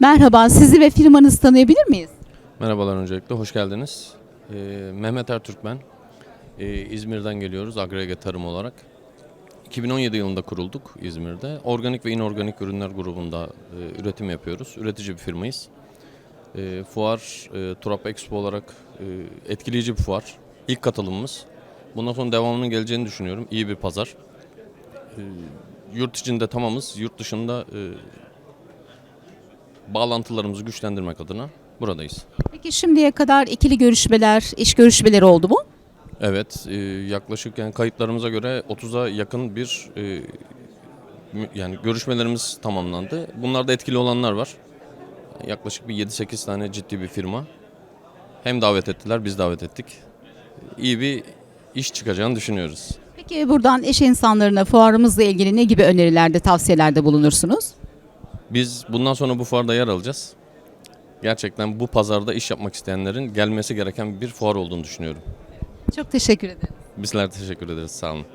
Merhaba, sizi ve firmanızı tanıyabilir miyiz? Merhabalar öncelikle, hoş geldiniz. Ee, Mehmet Ertürk ben. Ee, İzmir'den geliyoruz agrege tarım olarak. 2017 yılında kurulduk İzmir'de. Organik ve inorganik ürünler grubunda e, üretim yapıyoruz. Üretici bir firmayız. E, fuar, e, Turap Expo olarak e, etkileyici bir fuar. İlk katılımımız. Bundan sonra devamının geleceğini düşünüyorum. İyi bir pazar. E, yurt içinde tamamız, yurt dışında e, bağlantılarımızı güçlendirmek adına buradayız. Peki şimdiye kadar ikili görüşmeler, iş görüşmeleri oldu mu? Evet, e, yaklaşık yani kayıtlarımıza göre 30'a yakın bir e, yani görüşmelerimiz tamamlandı. Bunlarda etkili olanlar var. Yaklaşık bir 7-8 tane ciddi bir firma. Hem davet ettiler, biz davet ettik. İyi bir iş çıkacağını düşünüyoruz. Peki buradan iş insanlarına fuarımızla ilgili ne gibi önerilerde, tavsiyelerde bulunursunuz? Biz bundan sonra bu fuarda yer alacağız. Gerçekten bu pazarda iş yapmak isteyenlerin gelmesi gereken bir fuar olduğunu düşünüyorum. Çok teşekkür ederim. Bizler teşekkür ederiz, sağ olun.